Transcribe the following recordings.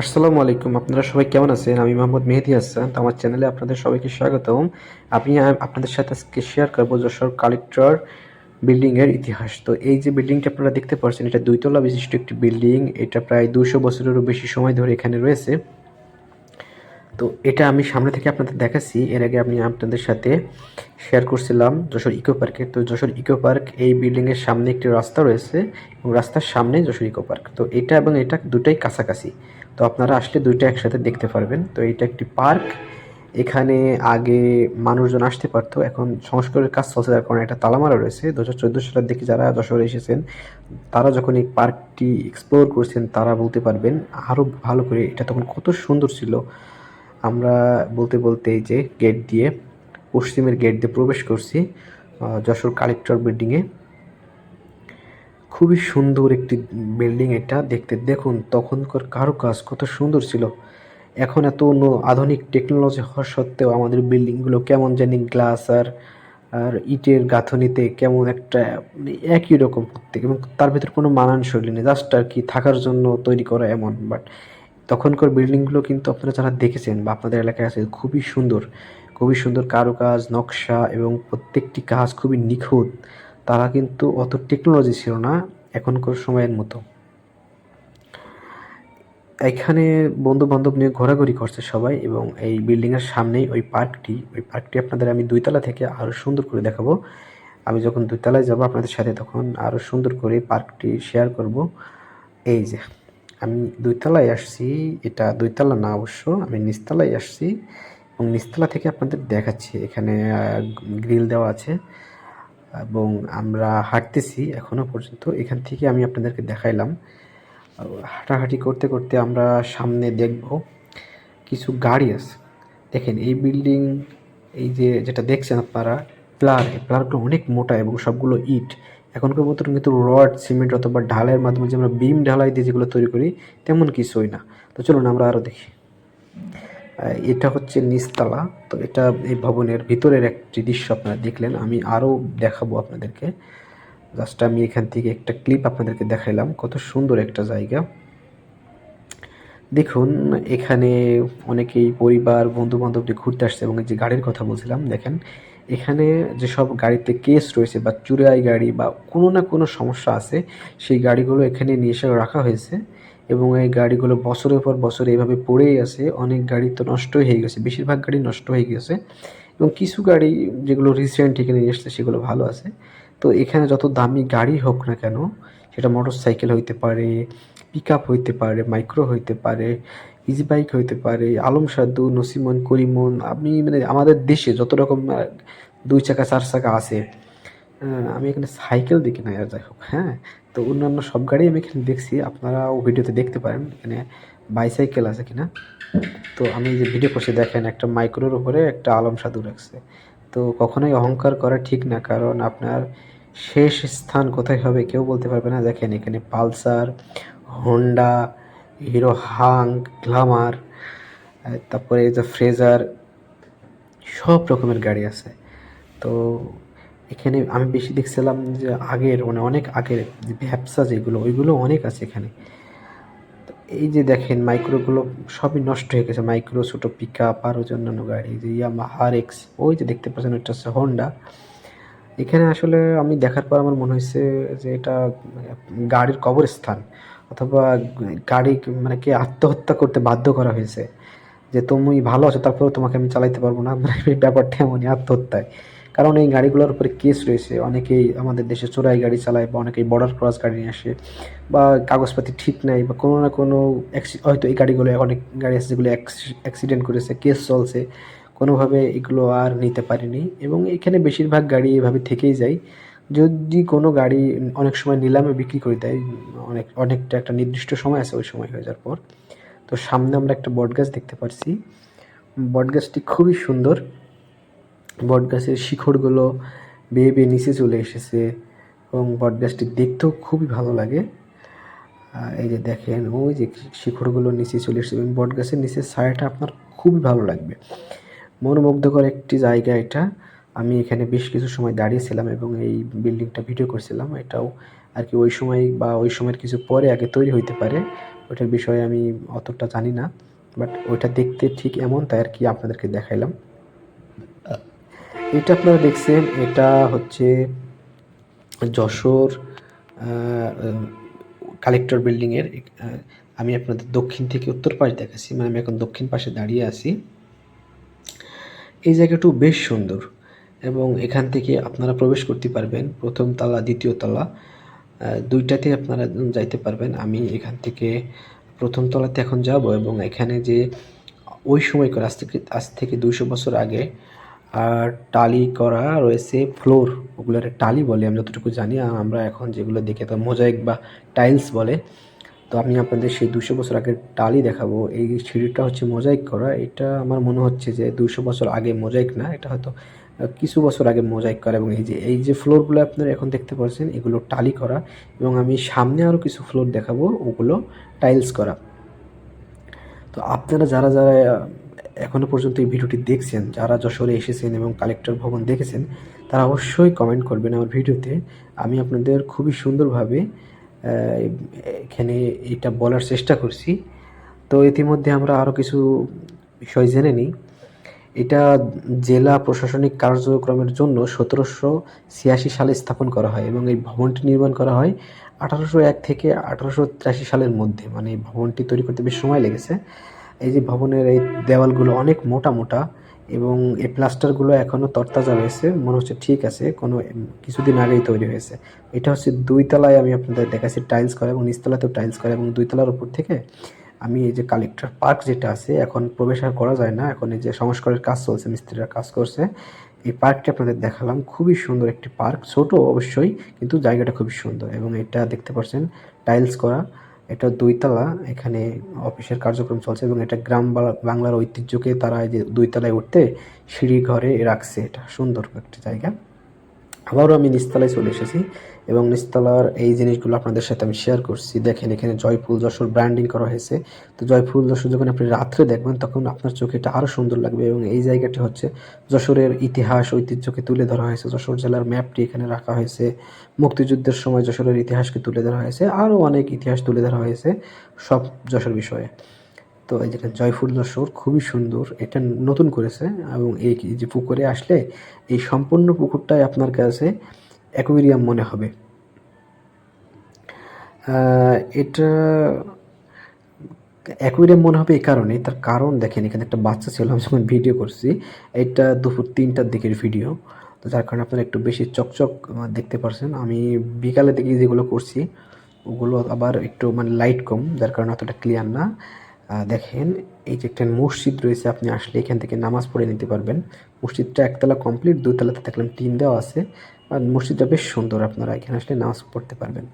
আসসালামু আলাইকুম, আপনারা সবাই কেমন আছেন? আমি মোহাম্মদ মেহেদি হাসান আমার চ্যানেলে আপনাদের সবাইকে স্বাগতম। আমি আপনাদের সাথে আজকে শেয়ার করব যশোর কালেক্টর বিল্ডিংয়ের ইতিহাস। তো এই যে বিল্ডিংটা আপনারা দেখতে পাচ্ছেন, এটা দুইতলা বিশিষ্ট একটি বিল্ডিং। এটা প্রায় দুশো বছরেরও বেশি সময় ধরে এখানে রয়েছে। তো এটা আমি সামনে থেকে আপনাদের দেখাচ্ছি। এর আগে আমি আপনাদের সাথে শেয়ার করছিলাম যশোর ইকো পার্কে। তো যশোর ইকো পার্ক এই বিল্ডিংয়ের সামনে একটি রাস্তা রয়েছে এবং রাস্তার সামনে যশোর ইকো পার্ক। তো এটা এবং এটা দুটাই কাছাকাছি। তো আপনারা আসলে দুইটা একসাথে দেখতে পারবেন। তো এটা একটি পার্ক। এখানে আগে মানুষজন আসতে পারতো। এখন সংস্কারের কাজ চলছে যার কারণে একটা তালামারা রয়েছে। দু হাজার চোদ্দ সালের দিকে যারা যশোরে এসেছেন, তারা যখন এই পার্কটি এক্সপ্লোর করছেন, তারা বলতে পারবেন আরও ভালো করে এটা তখন কত সুন্দর ছিল। আমরা বলতে বলতে এই যে গেট দিয়ে, পশ্চিমের গেট দিয়ে প্রবেশ করছি যশোর কালেক্টর বিল্ডিংয়ে খুবই সুন্দর একটি বিল্ডিং এটা, দেখতে দেখুন, তখনকার কারুকাজ কত সুন্দর ছিল। এখন এত আধুনিক টেকনোলজি হওয়া সত্ত্বেও আমাদের বিল্ডিংগুলো কেমন জানি গ্লাস আর আর ইটের গাঁথনিতে কেমন একটা মানে একই রকম প্রত্যেক, এবং তার ভিতর কোনো মানানশৈলী নেই জাস্ট আর কি থাকার জন্য তৈরি করা এমন বাট তখনকার বিল্ডিংগুলো কিন্তু আপনারা যারা দেখেছেন বা আপনাদের এলাকায় আছে, খুবই সুন্দর। খুবই সুন্দর কারুকাজ, নকশা এবং প্রত্যেকটি কাজ খুবই নিখুঁত। তারা কিন্তু অত টেকনোলজি ছিল না এখনকার সময়ের মতো। এখানে বন্ধু বান্ধব নিয়ে ঘোরাঘুরি করছে সবাই এবং এই বিল্ডিংয়ের সামনেই ওই পার্কটি। ওই পার্কটি আপনাদের আমি দুইতলা থেকে আরও সুন্দর করে দেখাবো। আমি যখন দুইতলায় যাব আপনাদের সাথে তখন আরও সুন্দর করে পার্কটি শেয়ার করব। এই যে। আমি দুইতলায় আসছি, এটা দুইতলা না অবশ্য, আমি নিচতলায় আসছি এবং নিচতলা থেকে আপনাদের দেখাচ্ছি। এখানে গ্রিল দেওয়া আছে এবং আমরা হাঁটতেছি এখনও পর্যন্ত। এখান থেকে আমি আপনাদেরকে দেখাইলাম। হাঁটাহাঁটি করতে করতে আমরা সামনে দেখব কিছু গাড়ি আছে। দেখেন, এই বিল্ডিং, এই যে যেটা দেখছেন আপনারা, প্লার প্লারগুলো অনেক মোটা এবং সবগুলো ইট। এখনকার মতন কিন্তু রড, সিমেন্ট অথবা ঢালাইয়ের মাধ্যমে যে আমরা বিম ঢালাই দিয়ে যেগুলো তৈরি করি, তেমন কিছুই না। তো চলুন আমরা আরও দেখি। এটা হচ্ছে নিচতলা। তো এটা এই ভবনের ভিতরের একটি দৃশ্য আপনারা দেখলেন। আমি আরও দেখাবো আপনাদেরকে। জাস্ট আমি এখান থেকে একটা ক্লিপ আপনাদেরকে দেখাইলাম। কত সুন্দর একটা জায়গা। দেখুন, এখানে অনেকেই পরিবার বন্ধু বান্ধব ঘুরতে আসছে এবং যে গাড়ির কথা বলছিলাম, দেখেন এখানে যেসব গাড়িতে কেস রয়েছে বা চুরাই গাড়ি বা কোনো না কোনো সমস্যা আছে, সেই গাড়িগুলো এখানে নিয়ে এসে রাখা হয়েছে এবং এই গাড়িগুলো বছরের পর বছর এইভাবে পড়েই আছে। অনেক গাড়ি তো নষ্ট হয়ে গেছে, বেশিরভাগ গাড়ি নষ্ট হয়ে গেছে এবং কিছু গাড়ি যেগুলো রিসেন্ট এখানে নিয়ে এসছে, সেগুলো ভালো আছে। তো এখানে যত দামি গাড়ি হোক না কেন, সেটা মোটর সাইকেল হইতে পারে পিক আপ হইতে পারে মাইক্রো হইতে পারে ইজি বাইক হইতে পারে, আলম সাদু নসিমন, করিমন, আপনি মানে আমাদের দেশে যত রকম দুই চাকা, চার চাকা আছে আমি এখানে সাইকেল দেখি না আর যাই হোক হ্যাঁ? তো অন্যান্য সব গাড়ি আমি এখানে দেখছি, আপনারাও ভিডিওতে দেখতে পারেন, এখানে বাইসাইকেল আছে কিনা? তো আমি যে ভিডিও করছি, দেখেন একটা মাইক্রোর উপরে একটা আলম সাধু রাখছে। তো কখনোই অহংকার করা ঠিক না, কারণ আপনার শেষ স্থান কোথায় হবে কেউ বলতে পারবে না। দেখেন এখানে Pulsar Honda Hero Hunk, Glamour তারপরে যে ফ্রেজার, সব রকমের গাড়ি আছে। তো এখানে আমি বেশি দেখছিলাম যে আগের মানে অনেক আগের যে ব্যবসা যেগুলো, ওইগুলো অনেক আছে এখানে। এই যে দেখেন মাইক্রোগুলো সবই নষ্ট হয়ে গেছে। মাইক্রো ছোটো পিক আপ আর ওই যে অন্যান্য গাড়ি যে ইয়ামা আর এক্স ওই যে দেখতে পাচ্ছেন, ওইটা হচ্ছে হন্ডা এখানে আসলে আমি দেখার পর আমার মনে হয়েছে যে এটা গাড়ির কবরস্থান। অথবা গাড়ি মানে কে আত্মহত্যা করতে বাধ্য করা হয়েছে, যে তুমি ভালো আছো, তারপরেও তোমাকে আমি চালাইতে পারব না মানে এই ব্যাপারটা এমনই আত্মহত্যায়। কারণ এই গাড়িগুলোর উপরে কেস রয়েছে, অনেকেই আমাদের দেশে চোরাই গাড়ি চালায় বা অনেকেই বর্ডার ক্রস গাড়ি নিয়ে আসে বা কাগজপাতি ঠিক নাই বা কোনো না কোনো হয়তো এই গাড়িগুলো, অনেক গাড়ি আছে যেগুলো অ্যাক্সিডেন্ট করেছে কেস চলছে, কোনোভাবে এগুলো আর নিতে পারিনি। এবং এখানে বেশিরভাগ গাড়ি এভাবে থেকেই যায়। যদি কোনো গাড়ি অনেক সময় নিলামে বিক্রি করে দেয় অনেক, অনেকটা একটা নির্দিষ্ট সময় আছে ওই সময় হয়ে যাওয়ার পর। তো সামনে আমরা একটা বটগাছ দেখতে পাচ্ছি বটগাছটি খুবই সুন্দর। বটগাছের শিকড়গুলো বেয়ে বেয়ে নিচে চলে এসেছে এবং বটগাছটি দেখতেও খুবই ভালো লাগে। এই যে দেখেন, ওই যে শিকড়গুলো নিচে চলে এসেছে এবং বটগাছের নিচের ছায়াটা আপনার খুবই ভালো লাগবে। মনোমুগ্ধকর একটি জায়গা এটা। আমি এখানে বেশ কিছু সময় দাঁড়িয়েছিলাম এবং এই বিল্ডিংটা ভিডিও করছিলাম। এটাও আর কি ওই সময় বা ওই সময়ের কিছু পরে আগে তৈরি হইতে পারে ওইটার বিষয়ে আমি অতটা জানি না। বাট ওইটা দেখতে ঠিক এমন, তাই আর কি আপনাদেরকে দেখাইলাম। এটা আপনারা দেখছেন, এটা হচ্ছে যশোর কালেক্টর বিল্ডিংয়ের আমি আপনাদের দক্ষিণ থেকে উত্তর পাশ দেখাচ্ছি মানে আমি এখন দক্ষিণ পাশে দাঁড়িয়ে আছি। এই জায়গাটাও বেশ সুন্দর। এবং এখান থেকে আপনারা প্রবেশ করতে পারবেন। প্রথম তলা, দ্বিতীয় তলা দুইটাতে আপনারা যাইতে পারবেন। আমি এখান থেকে প্রথম তলাতে এখন যাব এবং এখানে যে ওই সময় করে আজ থেকে আজ থেকে দুইশো বছর আগে, আর টালি করা রয়েছে ফ্লোর। ওগুলোর টালি বলে আমি যতটুকু জানি, আর আমরা এখন যেগুলো দেখে তো মোজাইক বা টাইলস বলে। তো আমি আপনাদের সেই দুশো বছর আগে টালি দেখাবো। এই সিঁড়িটা হচ্ছে মোজাইক করা। এটা আমার মনে হচ্ছে যে দুশো বছর আগে মোজাইক না, এটা হয়তো কিছু বছর আগে মোজাইক করা এবং এই যে এই যে ফ্লোরগুলো আপনারা এখন দেখতে পাচ্ছেন, এগুলো টালি করা এবং আমি সামনে আরও কিছু ফ্লোর দেখাবো, ওগুলো টাইলস করা। তো আপনারা যারা যারা এখনও পর্যন্ত এই ভিডিওটি দেখছেন, যারা যশোরে এসেছেন এবং কালেক্টর ভবন দেখেছেন, তারা অবশ্যই কমেন্ট করবেন আমার ভিডিওতে। আমি আপনাদের খুবই সুন্দরভাবে এখানে এটা বলার চেষ্টা করছি। তো ইতিমধ্যে আমরা আরও কিছু বিষয় জেনে নিই। এটা জেলা প্রশাসনিক কার্যক্রমের জন্য সতেরোশো ছিয়াশি সালে স্থাপন করা হয় এবং এই ভবনটি নির্মাণ করা হয় আঠারোশো এক থেকে আঠারোশো তিরাশি সালের মধ্যে। মানে এই ভবনটি তৈরি করতে বেশ সময় লেগেছে। এই যে ভবনের এই দেওয়ালগুলো অনেক মোটা মোটা এবং এই প্লাস্টারগুলো এখনও তরতাজা রয়েছে। মনে হচ্ছে ঠিক আছে, কোনো কিছুদিন আগেই তৈরি হয়েছে। এটা হচ্ছে দুই তলায় আমি আপনাদের দেখাচ্ছি, টাইলস করা এবং নিচতলাতেও টাইলস করা এবং দুই তলার উপর থেকে আমি এই যে কালেক্টর পার্ক যেটা আছে, এখন প্রবেশ আর করা যায় না। এখন এই যে সংস্কারের কাজ চলছে, মিস্ত্রিরা কাজ করছে। এই পার্কটি আপনাদের দেখালাম। খুবই সুন্দর একটি পার্ক ছোট অবশ্যই, কিন্তু জায়গাটা খুবই সুন্দর এবং এটা দেখতে পাচ্ছেন টাইলস করা। এটা দুইতলা, এখানে অফিসের কার্যক্রম চলছে এবং এটা গ্রাম বাংলার ঐতিহ্যকে তারা এই যে দুইতলায় উঠতে সিঁড়ি ঘরে রাখছে এটা। সুন্দর একটি জায়গা। আবারও আমি নিচতলায় চলে এসেছি এবং নিচতলার এই জিনিসগুলো আপনাদের সাথে আমি শেয়ার করছি। দেখেন এখানে জয়ফুল যশোর ব্র্যান্ডিং করা হয়েছে। তো জয়ফুল যশোর যখন আপনি রাত্রে দেখবেন, তখন আপনার চোখে এটা আরও সুন্দর লাগবে এবং এই জায়গাটি হচ্ছে যশোরের ইতিহাস ঐতিহ্যকে তুলে ধরা হয়েছে। যশোর জেলার ম্যাপটি এখানে রাখা হয়েছে। মুক্তিযুদ্ধের সময় যশোরের ইতিহাসকে তুলে ধরা হয়েছে। আরও অনেক ইতিহাস তুলে ধরা হয়েছে সব যশোর বিষয়ে। তো এই যেটা জয়ফুল যশোর খুবই সুন্দর। এটা নতুন করেছে এবং এই যে পুকুরে আসলে এই সম্পূর্ণ পুকুরটাই আপনার কাছে অ্যাকোয়ারিয়াম মনে হবে। এটা অ্যাকোয়ারিয়াম মনে হবে এই কারণে তার কারণ দেখেন, এখানে একটা বাচ্চা ছিল, আমি যখন ভিডিও করছি, এটা দুপুর তিনটার দিকের ভিডিও। তো যার কারণে আপনারা একটু বেশি চকচক দেখতে পারছেন। আমি বিকালের দিকে যেগুলো করছি, ওগুলো আবার একটু মানে লাইট কম, যার কারণে অতটা ক্লিয়ার না। দেখেন, এই যে একটা মসজিদ রয়েছে, আপনি আসলে এখান থেকে নামাজ পড়ে নিতে পারবেন। মসজিদটা একতলা কমপ্লিট দুতলাতে দেখলাম টিন দেওয়া আছে। আর মসজিদটা বেশ সুন্দর, আপনারা এখানে আসলে নামাজ পড়তে পারবেন।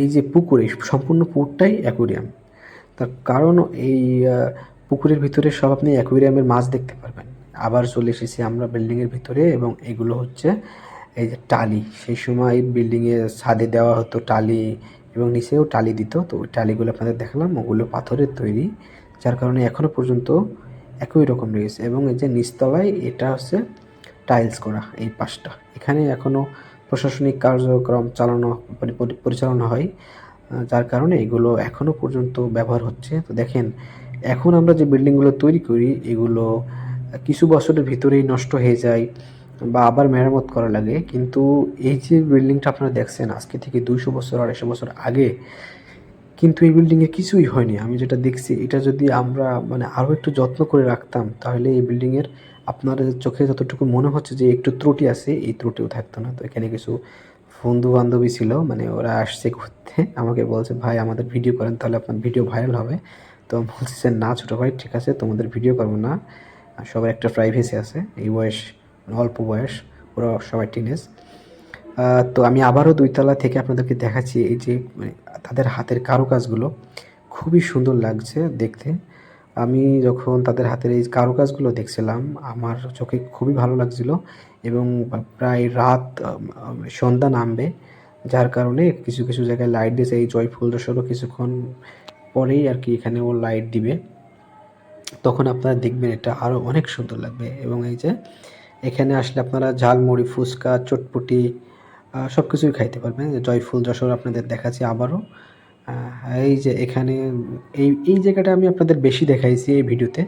এই যে পুকুর সম্পূর্ণ পুকুরটাই অ্যাকোরিয়াম। তার কারণ এই পুকুরের ভিতরে সব আপনি অ্যাকোরিয়ামের মাছ দেখতে পারবেন। আবার চলে এসেছি আমরা বিল্ডিংয়ের ভিতরে এবং এগুলো হচ্ছে এই যে টালি। সেই সময় বিল্ডিংয়ে ছাদে দেওয়া হতো টালি এবং নিচেও টালি দিত। তো ওই টালিগুলো আপনাদের দেখালাম, ওগুলো পাথরের তৈরি, যার কারণে এখনও পর্যন্ত একই রকম রয়েছে। এবং এই যে নিচতলায় এটা হচ্ছে টাইলস করা, এই পাশটা। এখানে এখনও প্রশাসনিক কার্যক্রম চালানো মানে পরিচালনা হয় যার কারণে এগুলো এখনও পর্যন্ত ব্যবহার হচ্ছে। তো দেখেন, এখন আমরা যে বিল্ডিংগুলো তৈরি করি, এগুলো কিছু বছরের ভিতরেই নষ্ট হয়ে যায়। বা আবার মেরামত করা লাগে। কিন্তু এই যে বিল্ডিংটা আপনারা দেখছেন, আজকে থেকে দুইশো বছর, আড়াইশো বছর আগে, কিন্তু এই বিল্ডিংয়ে কিছুই হয়নি। আমি যেটা দেখছি, এটা যদি আমরা মানে আরও একটু যত্ন করে রাখতাম, তাহলে এই বিল্ডিংয়ের আপনার চোখে যতটুকু মনে হচ্ছে যে একটু ত্রুটি আছে, এই ত্রুটিও থাকতো না। তো এখানে কিছু বন্ধু বান্ধবী ছিল মানে ওরা আসছে ঘুরতে, আমাকে বলছে, ভাই, আমাদের ভিডিও করেন, তাহলে আপনার ভিডিও ভাইরাল হবে। তো বলছে না ছোটো ভাই, ঠিক আছে, তোমাদের ভিডিও করব না। সবার একটা প্রাইভেসি আছে, এই বয়স অল্প বয়স, ওরা সবাই টিনেজ তো আমি আবারও দুইতলা থেকে আপনাদেরকে দেখাচ্ছি এই যে মানে তাদের হাতের কারুকাজগুলো। খুবই সুন্দর লাগছে দেখতে। আমি যখন তাদের হাতের এই কারুকাজগুলো দেখছিলাম, আমার চোখে খুবই ভালো লাগছিল এবং প্রায় রাত সন্ধ্যা নামবে, যার কারণে কিছু কিছু জায়গায় লাইট দিয়েছে। এই জয়ফুল দশরও কিছুক্ষণ পরেই আর কি এখানে ও লাইট দিবে। তখন আপনারা দেখবেন এটা আরও অনেক সুন্দর লাগবে এবং এই যে এখানে আসলে আপনারা ঝালমুড়ি, ফুচকা, চটপটি সব কিছুই খাইতে পারবেন। জয়ফুল যশোর আপনাদের দেখাচ্ছি আবারও। এই যে এখানে, এই এই জায়গাটা আমি আপনাদের বেশি দেখাইছি এই ভিডিওতে,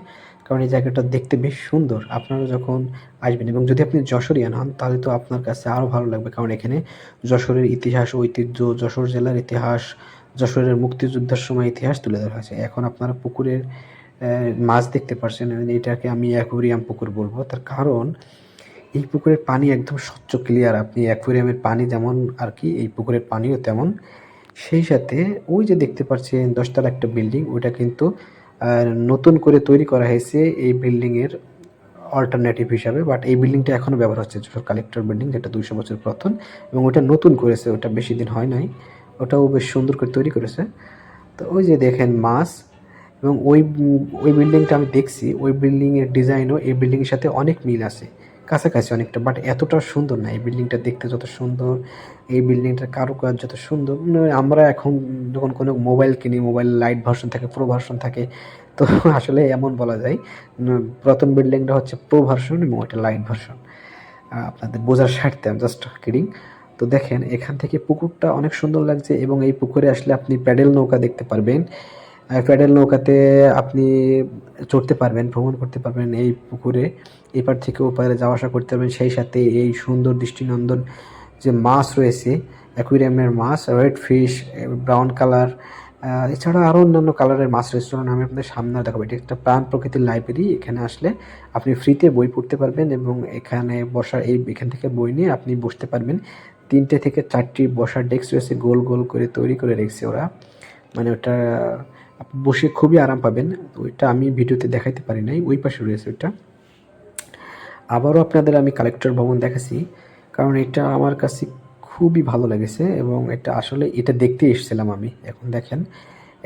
কারণ এই জায়গাটা দেখতে বেশ সুন্দর। আপনারা যখন আসবেন, এবং যদি আপনি যশোরিয়ান হন তাহলে তো আপনার কাছে আরও ভালো লাগবে, কারণ এখানে যশোরের ইতিহাস, ঐতিহ্য, যশোর জেলার ইতিহাস, যশোরের মুক্তিযুদ্ধের সময় ইতিহাস তুলে ধরা হয়েছে। এখন আপনারা পুকুরের মাছ দেখতে পারছেন। এটাকে আমি অ্যাকোরিয়াম পুকুর বলব। তার কারণ, এই পুকুরের পানি একদম স্বচ্ছ, ক্লিয়ার। আপনি অ্যাকোয়ারিয়ামের পানি যেমন আর কি, এই পুকুরের পানিও তেমন। সেই সাথে ওই যে দেখতে পাচ্ছেন, দশতলা একটা বিল্ডিং, ওইটা কিন্তু নতুন করে তৈরি করা হয়েছে এই বিল্ডিংয়ের অল্টারনেটিভ হিসাবে। বাট এই বিল্ডিংটা এখনও ব্যবহার হচ্ছে কালেক্টর বিল্ডিং যেটা দুইশো বছর পুরাতন। এবং ওটা নতুন করেছে, ওটা বেশি দিন হয় নাই। ওটাও বেশ সুন্দর করে তৈরি করেছে। তো ওই যে দেখেন মাছ এবং ওই ওই বিল্ডিংটা আমি দেখছি, ওই বিল্ডিংয়ের ডিজাইনও এই বিল্ডিংয়ের সাথে অনেক মিল আছে। কাছাকাছি অনেকটা বাট এতটা সুন্দর না এই বিল্ডিংটা দেখতে যত সুন্দর, এই বিল্ডিংটার কারুকাজ যত সুন্দর। আমরা এখন যখন কোনো মোবাইল কিনি, মোবাইল লাইট ভার্সন থাকে, প্রো ভার্সন থাকে, তো আসলে এমন বলা যায় প্রথম বিল্ডিংটা হচ্ছে প্রো ভার্সন এবং ওইটা লাইট ভার্সন। আপনাদের বোঝার স্বার্থে জাস্ট কিডিং তো দেখেন, এখান থেকে পুকুরটা অনেক সুন্দর লাগছে এবং এই পুকুরে আসলে আপনি প্যাডেল নৌকা দেখতে পারবেন। প্যাডেল নৌকাতে আপনি চড়তে পারবেন, ভ্রমণ করতে পারবেন এই পুকুরে। এপার থেকে ওপারে যাওয়া আসা করতে পারবেন। সেই সাথে এই সুন্দর দৃষ্টিনন্দন যে মাছ রয়েছে অ্যাকুইরিয়ামের মাছ রেড ফিশ ব্রাউন কালার এছাড়া আরও অন্যান্য কালারের মাছ চলুন, আমি আপনাদের সামনে দেখাবো। এটি একটা প্রাণ প্রকৃতির লাইব্রেরি এখানে আসলে আপনি ফ্রিতে বই পড়তে পারবেন এবং এখানে বসার এই, এখান থেকে বই নিয়ে আপনি বসতে পারবেন। তিনটে থেকে চারটি বসার ডেস্ক রয়েছে। গোল গোল করে তৈরি করে রেখেছে ওরা। মানে ওটা বসে খুবই আরাম পাবেন। ওইটা আমি ভিডিওতে দেখাইতে পারি নাই, ওই পাশে রয়েছে ওইটা। আবারও আপনাদের আমি কালেক্টর ভবন দেখাচ্ছি, কারণ এটা আমার কাছে খুবই ভালো লেগেছে এবং এটা আসলে এটা দেখতে এসেছিলাম আমি। এখন দেখেন,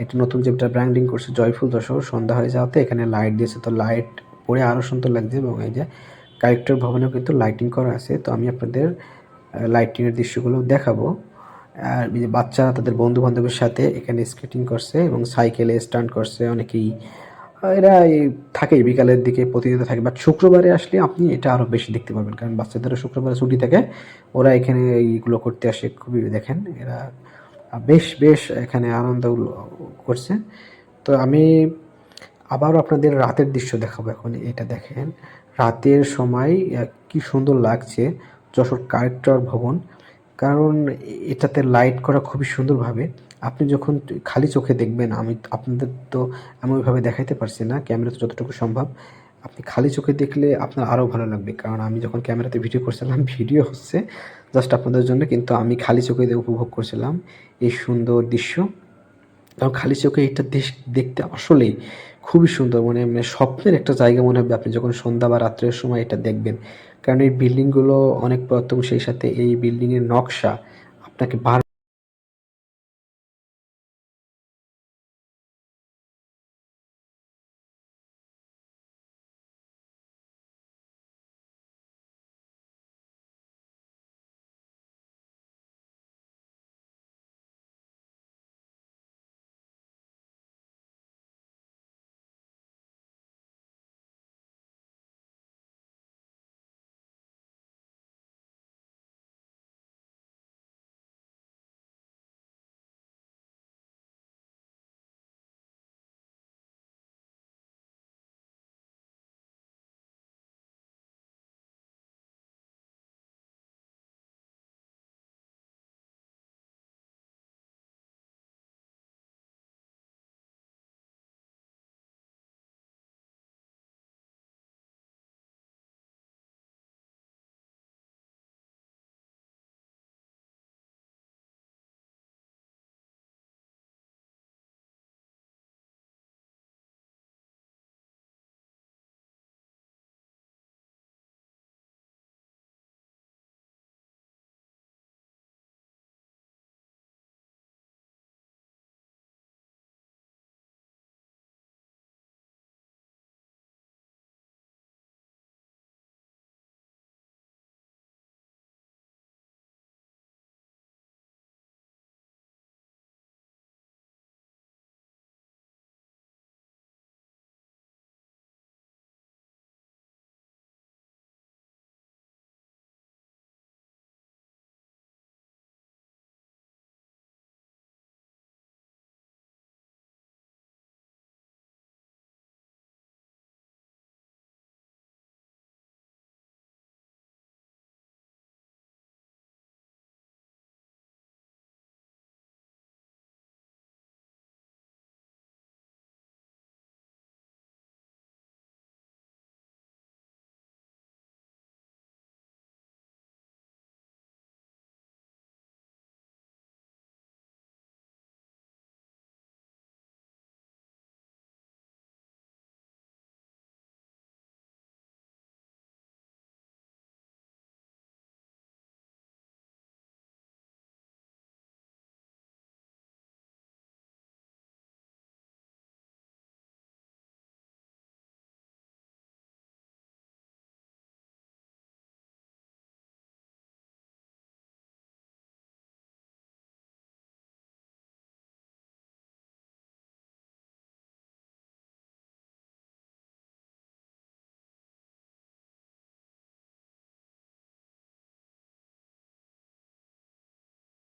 এটা নতুন যেটা ব্র্যান্ডিং করছে জয়ফুল দশর সন্ধ্যা হয়ে যাওয়াতে এখানে লাইট দিয়েছে, তো লাইট পরে আরও সুন্দর লাগছে এবং এই যে কালেক্টর ভবনেও কিন্তু লাইটিং করা আছে। তো আমি আপনাদের লাইটিংয়ের দৃশ্যগুলো দেখাবো। আর যে বাচ্চারা তাদের বন্ধু বান্ধবের সাথে এখানে স্কেটিং করছে এবং সাইকেলে স্টান্ট করছে, অনেকেই এরা থাকেই, বিকালের দিকে প্রতিদিন থাকে বাট শুক্রবারে আসলে আপনি এটা আরও বেশি দেখতে পারবেন, কারণ বাচ্চাদেরও শুক্রবারে ছুটি থাকে, ওরা এখানে এইগুলো করতে আসে, খুবই দেখেন, এরা বেশ বেশ এখানে আনন্দ করছে। তো আমি আবারও আপনাদের রাতের দৃশ্য দেখাবো এখন, এটা দেখেন, রাতের সময় কি সুন্দর লাগছে, যশোর কারেক্টর ভবন কারণ এটাতে লাইট করা খুবই সুন্দরভাবে। আপনি যখন খালি চোখে দেখবেন, আমি আপনাদের তো আমি ওইভাবে দেখাইতে পারছি না ক্যামেরাতে যতটুকু সম্ভব। আপনি খালি চোখে দেখলে আপনার আরও ভালো লাগবে। কারণ আমি যখন ক্যামেরাতে ভিডিও করছিলাম ভিডিও হচ্ছে জাস্ট আপনাদের জন্য, কিন্তু আমি খালি চোখে উপভোগ করছিলাম এই সুন্দর দৃশ্য। কারণ খালি চোখে এটা দেশ দেখতে আসলেই খুবই সুন্দর মানে মানে স্বপ্নের একটা জায়গা মনে হবে। আপনি যখন সন্ধ্যা বা রাত্রের সময় এটা দেখবেন কারণ এই বিল্ডিংগুলো অনেক পুরাতন সেই সাথে এই বিল্ডিংয়ের নকশা আপনাকে বার